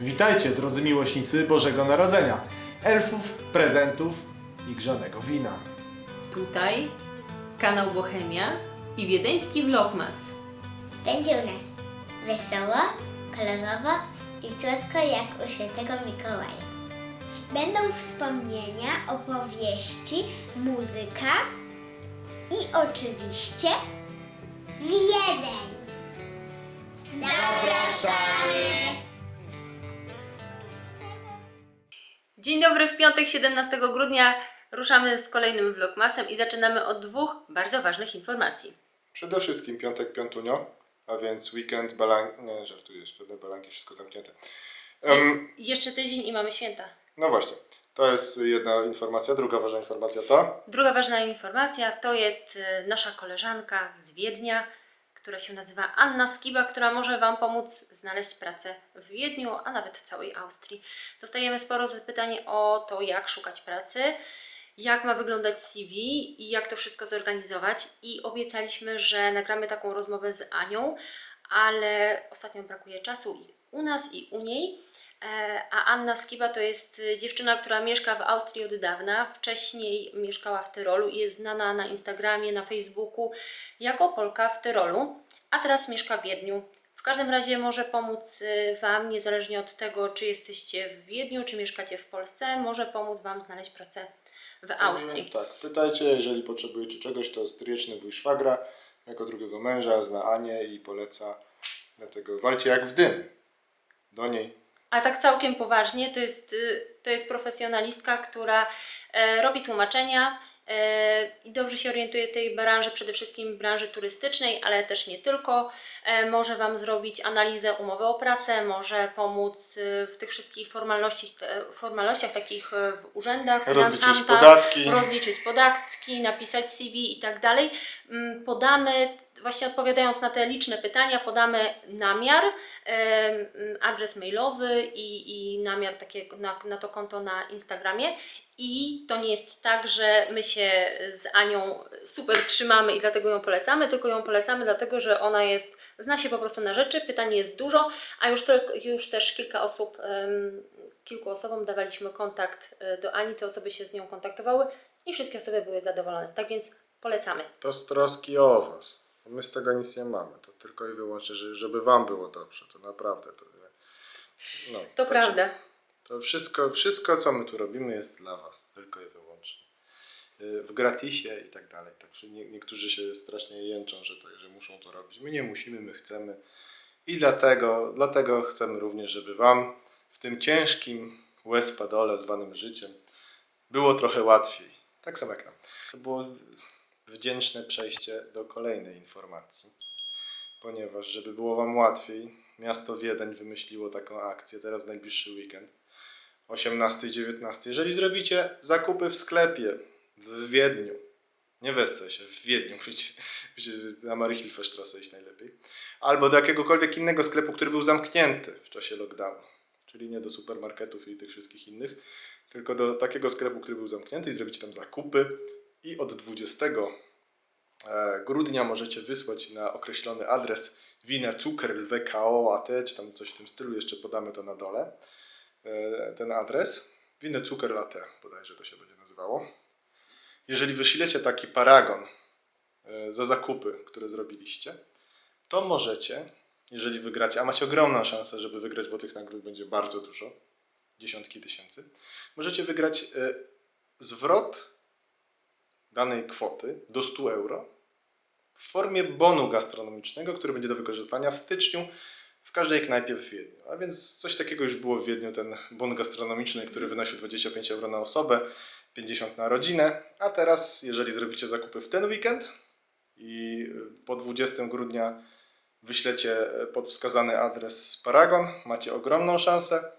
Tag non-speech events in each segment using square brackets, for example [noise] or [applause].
Witajcie, drodzy miłośnicy Bożego Narodzenia, elfów, prezentów i grzanego wina. Tutaj kanał Bohemia i wiedeński Vlogmas. Będzie u nas wesoło, kolorowo i słodko jak u świętego Mikołaja. Będą wspomnienia, opowieści, muzyka i oczywiście Wiedeń. Zapraszamy! Dzień dobry, w piątek 17 grudnia ruszamy z kolejnym Vlogmasem i zaczynamy od dwóch bardzo ważnych informacji. Przede wszystkim piątek piątunio, a więc weekend, balan... Nie, żartuję, żadne balanki, wszystko zamknięte. I jeszcze tydzień i mamy święta. no właśnie, to jest jedna informacja. Druga ważna informacja to... Druga ważna informacja to jest e, nasza koleżanka z Wiednia, która się nazywa Anna Skiba, która może Wam pomóc znaleźć pracę w Wiedniu, a nawet w całej Austrii. Dostajemy sporo zapytań o to, jak szukać pracy, jak ma wyglądać CV i jak to wszystko zorganizować. I obiecaliśmy, że nagramy taką rozmowę z Anią, ale ostatnio brakuje czasu i u nas, i u niej. E, A Anna Skiba to jest y, dziewczyna, która mieszka w Austrii od dawna. Wcześniej mieszkała w Tyrolu i jest znana na Instagramie, na Facebooku jako Polka w Tyrolu, a teraz mieszka w Wiedniu. W każdym razie może pomóc y, Wam, niezależnie od tego, czy jesteście w Wiedniu, czy mieszkacie w Polsce, może pomóc Wam znaleźć pracę w Austrii. Tak, pytajcie, jeżeli potrzebujecie czegoś, to stryjeczny wuj szwagra, jako drugiego męża, zna Anię i poleca. Dlatego walcie jak w dym. Do niej. A tak całkiem poważnie, to jest, y, to jest profesjonalistka, która e, robi tłumaczenia i dobrze się orientuje w tej branży, przede wszystkim branży turystycznej, ale też nie tylko. E, może Wam zrobić analizę umowy o pracę, może pomóc y, w tych wszystkich formalności, formalnościach takich e, w urzędach, Rozliczyć podatki. rozliczyć podatki, napisać CV i tak dalej. Mm, Podamy, właśnie odpowiadając na te liczne pytania, podamy namiar, em, adres mailowy i, i namiar takiego na, na to konto na Instagramie. I to nie jest tak, że my się z Anią super trzymamy i dlatego ją polecamy, tylko ją polecamy dlatego, że ona jest, zna się po prostu na rzeczy, pytań jest dużo, a już, to, już też kilka osób, kilku osobom dawaliśmy kontakt e, do Ani, te osoby się z nią kontaktowały i wszystkie osoby były zadowolone. Tak więc polecamy. To z troski o was. My z tego nic nie mamy. To tylko i wyłącznie, że- żeby wam było dobrze. To naprawdę. To, no, To także prawda. To wszystko, wszystko, co my tu robimy, jest dla was. Tylko i wyłącznie. Y, W gratisie i tak dalej. Nie, niektórzy się strasznie jęczą, że, to, że muszą to robić. My nie musimy, my chcemy. I dlatego, dlatego chcemy również, żeby wam w tym ciężkim łez-padole zwanym życiem było trochę łatwiej. Tak samo jak nam. To było wdzięczne przejście do kolejnej informacji. Ponieważ, żeby było Wam łatwiej, miasto Wiedeń wymyśliło taką akcję teraz w najbliższy weekend. 18 i 19. Jeżeli zrobicie zakupy w sklepie w Wiedniu, nie w Essesie, w Wiedniu, [laughs] musicie na Marychilfestrasse iść najlepiej, albo do jakiegokolwiek innego sklepu, który był zamknięty w czasie lockdownu, czyli nie do supermarketów i tych wszystkich innych, tylko do takiego sklepu, który był zamknięty i zrobicie tam zakupy i od 20 e, grudnia możecie wysłać na określony adres wina cukier lwko.at, czy tam coś w tym stylu, jeszcze podamy to na dole, ten adres, winy cukier latte, bodajże to się będzie nazywało. Jeżeli wyślecie taki paragon e, za zakupy, które zrobiliście, to możecie, jeżeli wygracie, a macie ogromną szansę, żeby wygrać, bo tych nagród będzie bardzo dużo, dziesiątki tysięcy, możecie wygrać e, zwrot danej kwoty do 100 euro w formie bonu gastronomicznego, który będzie do wykorzystania w styczniu w każdej knajpie w Wiedniu. A więc coś takiego już było w Wiedniu, ten bon gastronomiczny, który wynosił 25 euro na osobę, 50 na rodzinę. A teraz, jeżeli zrobicie zakupy w ten weekend i po 20 grudnia wyślecie pod wskazany adres Paragon, macie ogromną szansę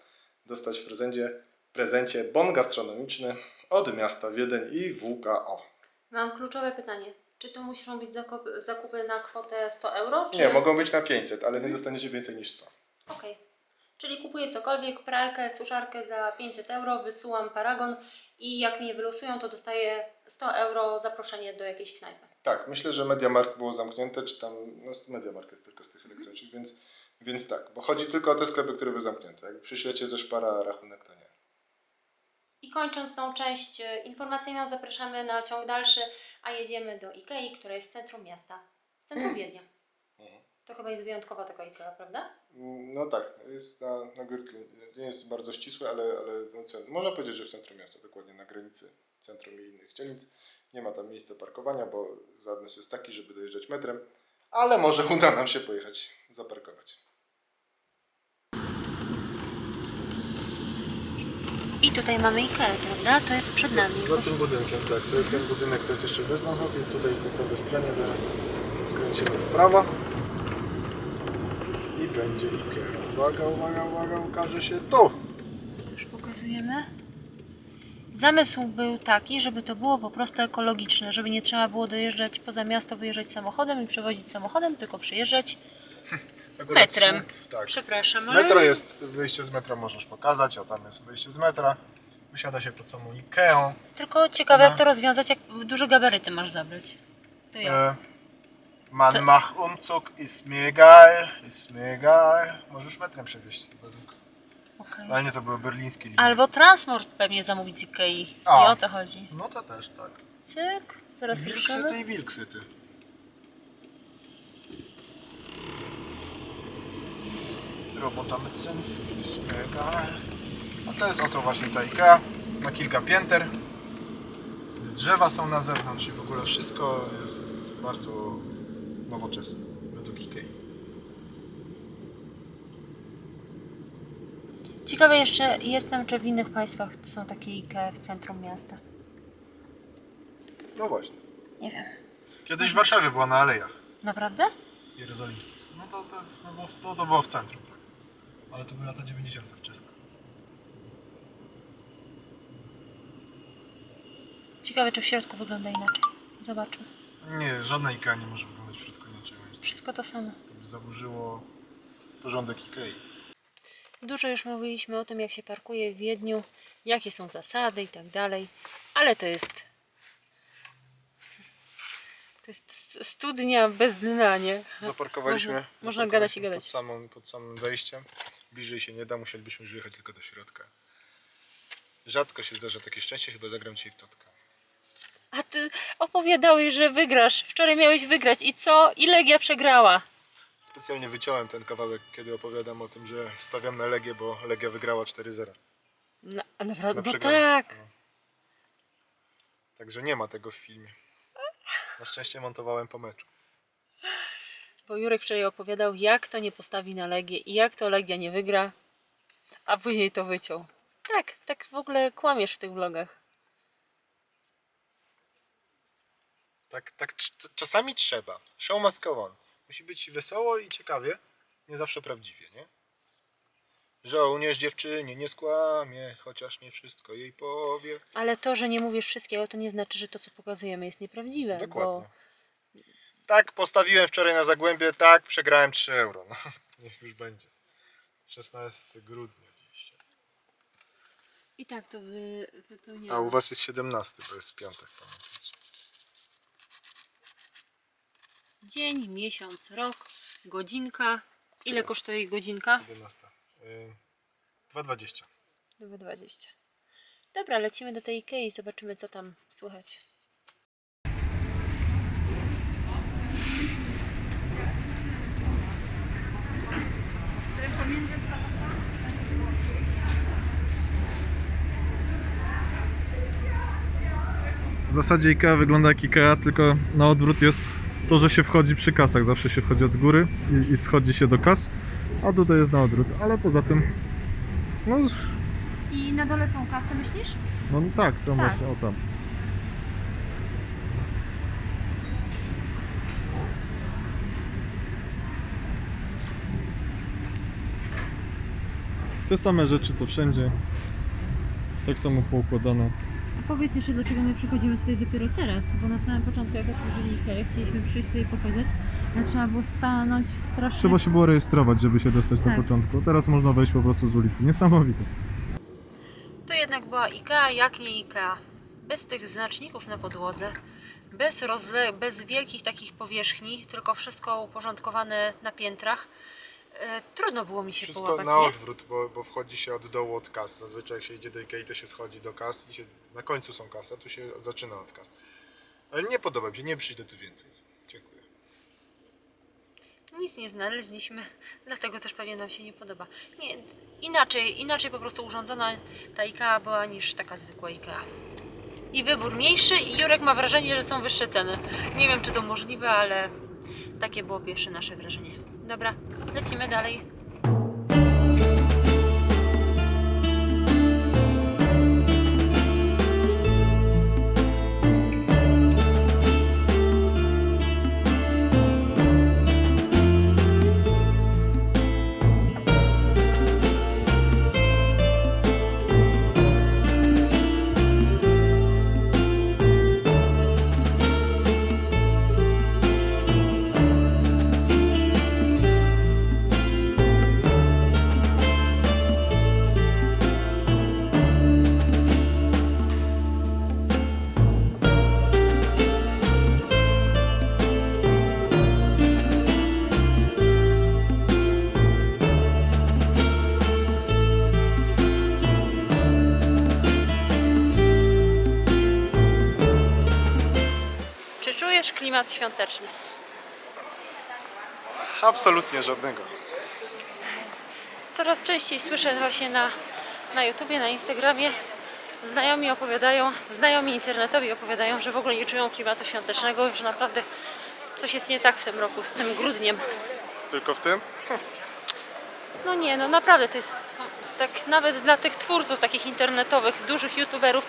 dostać w prezencie, prezencie bon gastronomiczny od miasta Wiedeń i WKO. Mam kluczowe pytanie. Czy to muszą być zakupy, zakupy na kwotę 100 euro? Czy... Nie, mogą być na 500, ale nie dostaniecie więcej niż 100. Okej. Czyli kupuję cokolwiek, pralkę, suszarkę za 500 euro, wysyłam paragon i jak mnie wylosują, to dostaję 100 euro zaproszenie do jakiejś knajpy. Tak, myślę, że Mediamarkt było zamknięte, czy tam, no Mediamarkt jest tylko z tych elektronicznych, więc Więc tak, bo chodzi tylko o te sklepy, które były zamknięte. Jak przyślecie ze szpara rachunek, to nie. I kończąc tą część e, informacyjną, zapraszamy na ciąg dalszy, a jedziemy do Ikei, która jest w centrum miasta, w centrum Wiednia. Mhm. To chyba jest wyjątkowa taka Ikea, prawda? Mm, No tak, jest na, na górki. Nie jest bardzo ścisłe, ale, ale no, można powiedzieć, że w centrum miasta, dokładnie na granicy centrum i innych dzielnic. Nie ma tam miejsc do parkowania, bo zamysł jest taki, żeby dojeżdżać metrem, ale może uda nam się pojechać zaparkować. I tutaj mamy Ikea, prawda? To jest przed nami. Za, za tym budynkiem, tak. Ten budynek to jest jeszcze Westbahnhof, jest tutaj po prawej stronie, zaraz skręcimy w prawo i będzie Ikea. Uwaga, uwaga, uwaga, ukaże się tu! Już pokazujemy. Zamysł był taki, żeby to było po prostu ekologiczne, żeby nie trzeba było dojeżdżać poza miasto, wyjeżdżać samochodem i przewozić samochodem, tylko przyjeżdżać [laughs] Akurat metrem. słup, tak. Przepraszam, ale... Metro jest, wyjście z metra możesz pokazać, o tam jest wyjście z metra. Wysiada się pod samą Ikeą. Tylko ciekawe, jak to rozwiązać, jak duże gabaryty masz zabrać. To ja. E, man To- mach Umzug, ist mir egal, ist mir egal. Możesz metrem przewieźć. Według... Okej. Ale nie, to były berlińskie linie. Albo transport pewnie zamówić z Ikei. A. I o to chodzi. No to też tak. Cyk, zaraz Wilksyty słyszymy. i wilksyty. Robota mit Senf, ist mir egal. No to jest oto właśnie ta Ikea. Ma kilka pięter. Drzewa są na zewnątrz i w ogóle wszystko jest bardzo nowoczesne według Ikei. Ciekawe jeszcze jestem, czy w innych państwach są takie Ikea w centrum miasta. No właśnie. Nie wiem. Kiedyś w Warszawie była na alejach Naprawdę? jerozolimskich. No to, to, no bo, to, to było w centrum, tak. Ale to były lata 90. wczesne. Ciekawe, czy w środku wygląda inaczej. Zobaczmy. Nie, żadna Ikea nie może wyglądać w środku inaczej. Wszystko to samo. To by zaburzyło porządek Ikei. Dużo już mówiliśmy o tym, jak się parkuje w Wiedniu, jakie są zasady i tak dalej, ale to jest. To jest studnia bez dna, nie? Zaparkowaliśmy. Można- można gadać i gadać. Pod, samą, pod samym wejściem. Bliżej się nie da, musielibyśmy już jechać tylko do środka. Rzadko się zdarza takie szczęście, chyba zagram dzisiaj w Totka. A ty opowiadałeś, że wygrasz. Wczoraj miałeś wygrać i co? I Legia przegrała. Specjalnie wyciąłem ten kawałek, kiedy opowiadam o tym, że stawiam na Legię, bo Legia wygrała 4-0. Na, a naprawdę, Na no tak. No. Także nie ma tego w filmie. Na szczęście montowałem po meczu. Bo Jurek wczoraj opowiadał, jak to nie postawi na Legię i jak to Legia nie wygra, a później to wyciął. Tak, tak w ogóle kłamiesz w tych vlogach. Tak, tak cz- czasami trzeba. Show must go on. Musi być wesoło i ciekawie. Nie zawsze prawdziwie, nie? Żołnierz dziewczynie nie skłamie, chociaż nie wszystko jej powie. Ale to, że nie mówisz wszystkiego, to nie znaczy, że to, co pokazujemy, jest nieprawdziwe. Dokładnie. Bo Tak, postawiłem wczoraj na Zagłębie, tak, przegrałem 3 euro. No, [laughs] niech już będzie. 16 grudnia i tak to wy, wypełniamy. A u was jest 17, to jest piątek, pamiętajcie. Dzień, miesiąc, rok, godzinka. Ile kosztuje godzinka? 11. Y, 2,20. 2,20. Dobra, lecimy do tej Ikei i zobaczymy, co tam słychać. W zasadzie IKEA wygląda jak IKEA, tylko na odwrót jest to, że się wchodzi przy kasach. Zawsze się wchodzi od góry i, i schodzi się do kas, a tutaj jest na odwrót. Ale poza tym, no, już- I na dole są kasy, myślisz? no tak, to Tak. właśnie, o tam. Te same rzeczy co wszędzie. Tak samo poukładane. Powiedz jeszcze, dlaczego my przychodzimy tutaj dopiero teraz, bo na samym początku, jak otworzyli Ikea, chcieliśmy przyjść tutaj pokazać, ale trzeba było stanąć strasznie... Trzeba się było rejestrować, żeby się dostać Tak. na początku. Teraz można wejść po prostu z ulicy. Niesamowite. To jednak była Ikea, jak nie Ikea. Bez tych znaczników na podłodze, bez, bez wielkich takich powierzchni, tylko wszystko uporządkowane na piętrach. E, trudno było mi się Wszystko połapać, na nie? odwrót, bo, bo wchodzi się od dołu od kas. Zazwyczaj jak się idzie do Ikei, to się schodzi do kas i się, na końcu są kasy, a tu się zaczyna od kas. Ale nie podoba mi się, nie przyjdę tu więcej. Dziękuję. Nic nie znaleźliśmy, dlatego też pewnie nam się nie podoba. Nie, inaczej, inaczej po prostu urządzona ta IKEA była niż taka zwykła IKEA. I wybór mniejszy i Jurek ma wrażenie, że są wyższe ceny. Nie wiem, czy to możliwe, ale takie było pierwsze nasze wrażenie. Dobra, lecimy dalej. Klimat świąteczny? Absolutnie żadnego. Coraz częściej słyszę właśnie na, na YouTubie, na Instagramie znajomi opowiadają, znajomi internetowi opowiadają, że w ogóle nie czują klimatu świątecznego, że naprawdę coś jest nie tak w tym roku z tym grudniem. Tylko w tym? No nie, no naprawdę to jest tak nawet dla tych twórców takich internetowych, dużych youtuberów,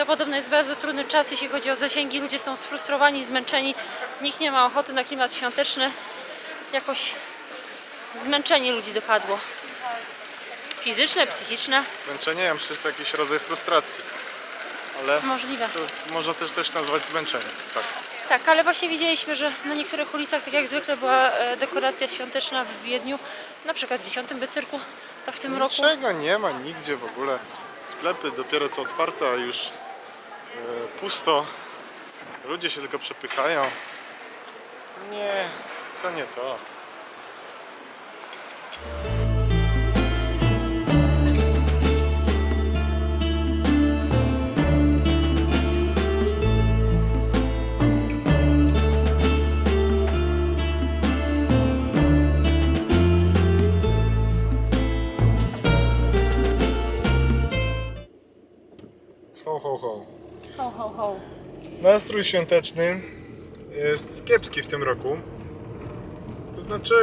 to podobno jest bardzo trudny czas, jeśli chodzi o zasięgi. Ludzie są sfrustrowani, zmęczeni, nikt nie ma ochoty na klimat świąteczny. Jakoś zmęczenie ludzi dopadło. Fizyczne, psychiczne, Zmęczenie, ja myślę, że to jakiś rodzaj frustracji. Ale możliwe. to można też, też nazwać zmęczeniem. Tak. Tak, ale właśnie widzieliśmy, że na niektórych ulicach, tak jak zwykle była e, dekoracja świąteczna w Wiedniu, na przykład w 10 Bycyrku, to w tym roku Niczego nie ma nigdzie w ogóle. Sklepy dopiero co otwarte, a już pusto. Ludzie się tylko przepychają. Nie, to nie to. Nastrój świąteczny jest kiepski w tym roku. To znaczy,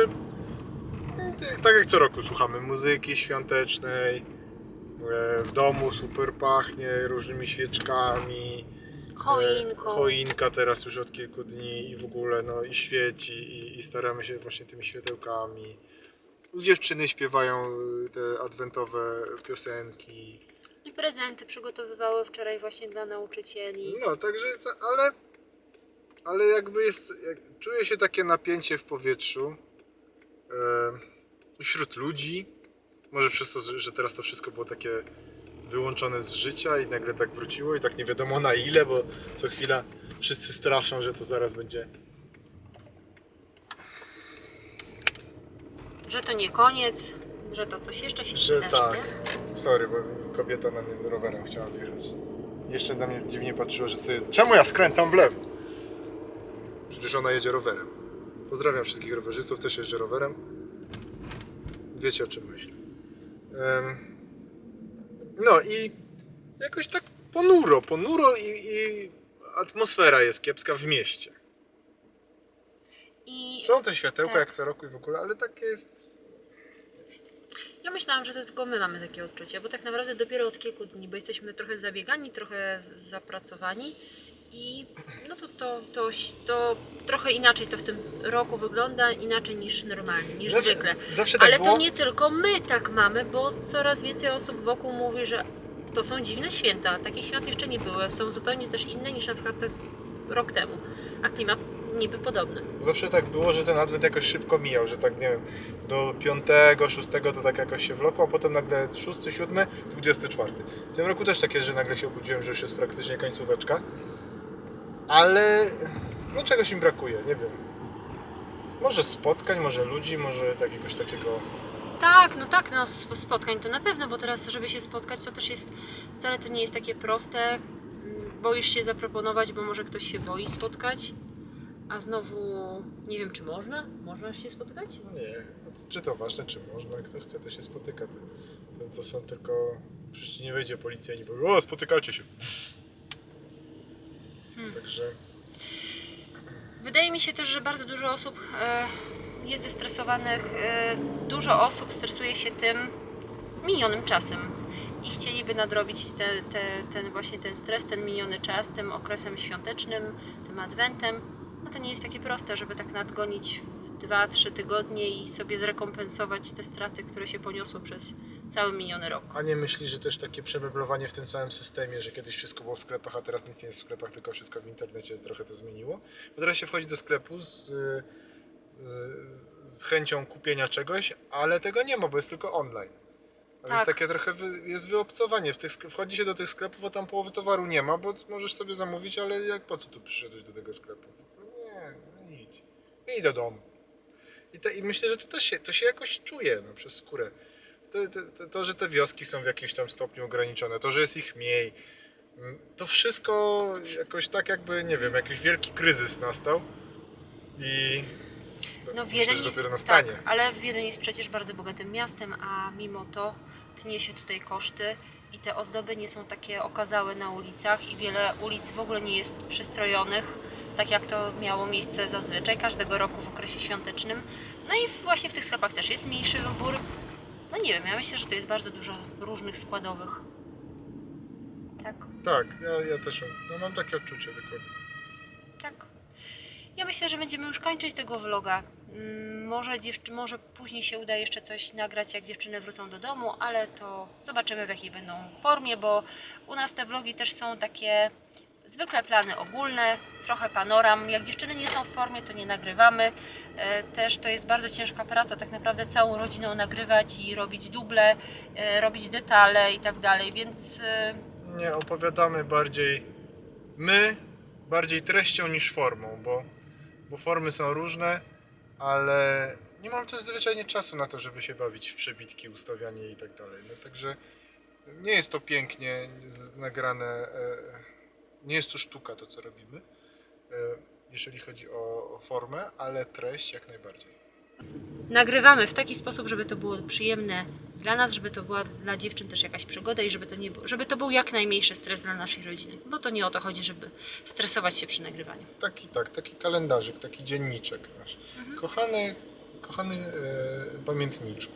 tak jak co roku słuchamy muzyki świątecznej, e, w domu super pachnie różnymi świeczkami. e, Choinką. Choinka teraz już od kilku dni i w ogóle no i świeci i, i staramy się właśnie tymi światełkami. Dziewczyny śpiewają te adwentowe piosenki. Prezenty przygotowywały wczoraj właśnie dla nauczycieli. No, także, ale, ale jakby jest, jak, czuję się takie napięcie w powietrzu e, wśród ludzi. Może przez to, że że teraz to wszystko było takie wyłączone z życia i nagle tak wróciło i tak nie wiadomo na ile, bo co chwila wszyscy straszą, że to zaraz będzie. Że to nie koniec, że to coś jeszcze się Że wydarzy, tak. nie? Sorry, bo kobieta na mnie rowerem chciała wjechać. Jeszcze na mnie dziwnie patrzyła, że co, czemu ja skręcam w lewo? Przecież ona jedzie rowerem. Pozdrawiam wszystkich rowerzystów, też jeżdżę rowerem. Wiecie o czym myślę. No i jakoś tak ponuro, ponuro i, i atmosfera jest kiepska w mieście. I Są te światełka tak. jak co roku i w ogóle, ale takie jest... ja myślałam, że to tylko my mamy takie odczucia, bo tak naprawdę dopiero od kilku dni, bo jesteśmy trochę zabiegani, trochę zapracowani i no to, to, to, to trochę inaczej to w tym roku wygląda, inaczej niż normalnie, niż Zawsze- zwykle. Zawsze tak Ale było. to nie tylko my tak mamy, bo coraz więcej osób wokół mówi, że to są dziwne święta. Takich świąt jeszcze nie było. Są zupełnie też inne niż na przykład rok temu. A klimat niby podobny. Zawsze tak było, że ten adwent jakoś szybko mijał, że tak nie wiem, do 5, 6 to tak jakoś się wlokło, a potem nagle 6, 7, 24. W tym roku też takie, że nagle się obudziłem, że już jest praktycznie końcóweczka. Ale no czegoś im brakuje, nie wiem. Może spotkań, może ludzi, może jakiegoś takiego... Tak, no tak, no sp- spotkań to na pewno, bo teraz, żeby się spotkać, to też jest, wcale to nie jest takie proste. Mm, Boisz się zaproponować, bo może ktoś się boi spotkać, a znowu nie wiem, czy można? Można się spotkać? No nie, czy to ważne, czy można, kto chce, to się spotyka. To, to, to są tylko... Przecież nie wejdzie policja i nie powie, o, spotykacie się. Hmm. Także... Wydaje mi się też, że bardzo dużo osób e, jest zestresowanych. E, dużo osób stresuje się tym minionym czasem i chcieliby nadrobić te, te, ten właśnie ten stres, ten miniony czas, tym okresem świątecznym, tym adwentem. No to nie jest takie proste, żeby tak nadgonić w 2-3 tygodnie i sobie zrekompensować te straty, które się poniosło przez cały miniony rok. A nie myślisz, że też takie przemeblowanie w tym całym systemie, że kiedyś wszystko było w sklepach, a teraz nic nie jest w sklepach, tylko wszystko w internecie trochę to zmieniło? Bo teraz się wchodzi do sklepu z, z, chęcią kupienia czegoś, ale tego nie ma, bo jest tylko online. Tak. takie trochę wy, jest wyobcowanie. W tych, wchodzi się do tych sklepów, a tam połowy towaru nie ma, bo możesz sobie zamówić, ale jak po co tu przyszedłeś do tego sklepu? Idź do domu. I, te, I myślę, że to też się, to się jakoś czuje no, przez skórę. To, to, to, że te wioski są w jakimś tam stopniu ograniczone, to, że jest ich mniej, mm, to wszystko jakoś tak jakby, nie wiem, jakiś wielki kryzys nastał i No myślę, Wiedeń, że dopiero nastanie. Tak, ale Wiedeń jest przecież bardzo bogatym miastem, a mimo to tnie się tutaj koszty i te ozdoby nie są takie okazałe na ulicach i wiele ulic w ogóle nie jest przystrojonych, tak jak to miało miejsce zazwyczaj każdego roku w okresie świątecznym. No i właśnie w tych sklepach też jest mniejszy wybór. No nie wiem, ja myślę, że to jest bardzo dużo różnych składowych. Tak. Tak, ja, ja też no, mam takie odczucie dokładnie. Tak. Ja myślę, że będziemy już kończyć tego vloga. Mm, Może, może później się uda jeszcze coś nagrać, jak dziewczyny wrócą do domu, ale to zobaczymy w jakiej będą formie, bo u nas te vlogi też są takie zwykle plany ogólne, trochę panoram. Jak dziewczyny nie są w formie, to nie nagrywamy. E, Też to jest bardzo ciężka praca, tak naprawdę całą rodziną nagrywać i robić duble, e, robić detale i tak dalej, więc e, Nie, opowiadamy bardziej my, bardziej treścią niż formą, bo, bo formy są różne, ale nie mam też zwyczajnie czasu na to, żeby się bawić w przebitki, ustawianie i tak dalej. No także nie jest to pięknie nagrane, e, nie jest to sztuka to, co robimy, e, jeżeli chodzi o formę, ale treść jak najbardziej. nagrywamy w taki sposób, żeby to było przyjemne dla nas, żeby to była dla dziewczyn też jakaś przygoda i żeby to, nie było, żeby to był jak najmniejszy stres dla naszej rodziny, bo to nie o to chodzi, żeby stresować się przy nagrywaniu. Taki, tak, taki kalendarzyk, taki dzienniczek nasz. Kochany, kochany e, pamiętniczku.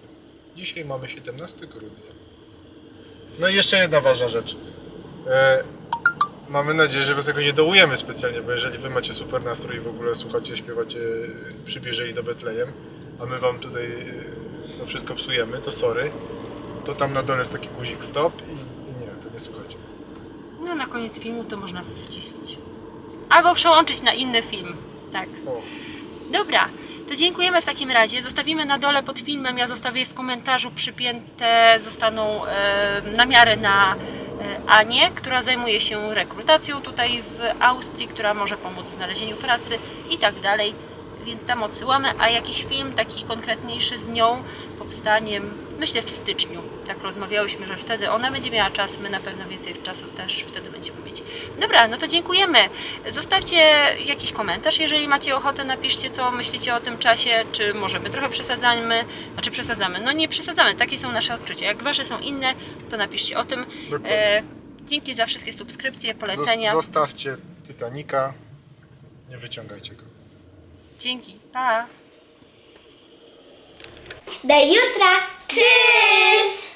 Dzisiaj mamy 17 grudnia. No i jeszcze jedna ważna rzecz. E, mamy nadzieję, że Was jakoś nie dołujemy specjalnie, bo jeżeli Wy macie super nastrój i w ogóle słuchacie, śpiewacie Przybierzeli do Betlejem, a my Wam tutaj e, to wszystko psujemy, to sorry. To tam na dole jest taki guzik stop i, i nie, to nie słuchajcie nas. No na koniec filmu to można wcisnąć. Albo przełączyć na inny film. Tak. O. Dobra, to dziękujemy w takim razie. Zostawimy na dole pod filmem, ja zostawię w komentarzu przypięte zostaną e, namiary na e, Anię, która zajmuje się rekrutacją tutaj w Austrii, która może pomóc w znalezieniu pracy i tak dalej. Więc tam odsyłamy, a jakiś film taki konkretniejszy z nią powstanie, myślę w styczniu. Tak rozmawiałyśmy, że wtedy ona będzie miała czas, my na pewno więcej czasu też wtedy będziemy mieć. Dobra, no to dziękujemy. Zostawcie jakiś komentarz, jeżeli macie ochotę, napiszcie co myślicie o tym czasie, czy może my trochę przesadzamy, znaczy przesadzamy. No nie przesadzamy, takie są nasze odczucia. Jak wasze są inne, to napiszcie o tym. E, dzięki za wszystkie subskrypcje, polecenia. Zos- Zostawcie Titanica, nie wyciągajcie go. Dzięki, pa! Do jutra! Tschüss!